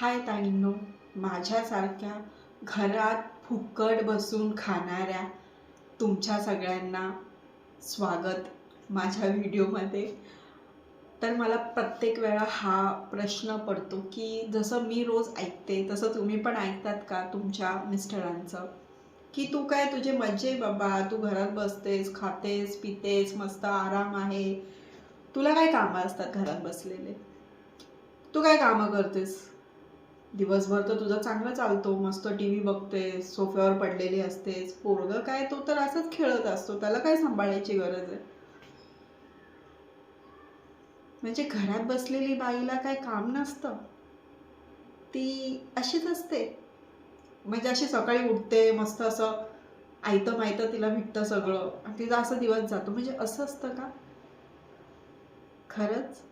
हाय ताईंनो माझ्यासारख्या घरात फुकट बसून खाणाऱ्या तुमच्या सगळ्यांना स्वागत माझ्या व्हिडिओमध्ये. तर मला प्रत्येक वेळा हा प्रश्न पडतो की जसं मी रोज ऐकते तसं तुम्ही पण ऐकतात का तुमच्या मिस्टरांचं? की तू काय तुझे मज्जे बाबा तू घरात बसतेस खातेस पितेस मस्त आराम आहे. तुला काय कामं असतात घरात बसलेले? तू काय कामं करतेस? दिवसभर तर तुझं चांगलं चालतो मस्त टी व्ही बघतेस सोफ्यावर पडलेली असतेस. पोरगं काय तो तर असंच खेळत असतो त्याला काय सांभाळायची गरज आहे? म्हणजे घरात बसलेली बाईला काय काम नसतं? ती अशीच असते. म्हणजे अशी सकाळी उठते मस्त असं आयतं मायतं तिला भेटतं सगळं. आणि तिचा असं दिवस जातो. म्हणजे असं असतं का? खरंच?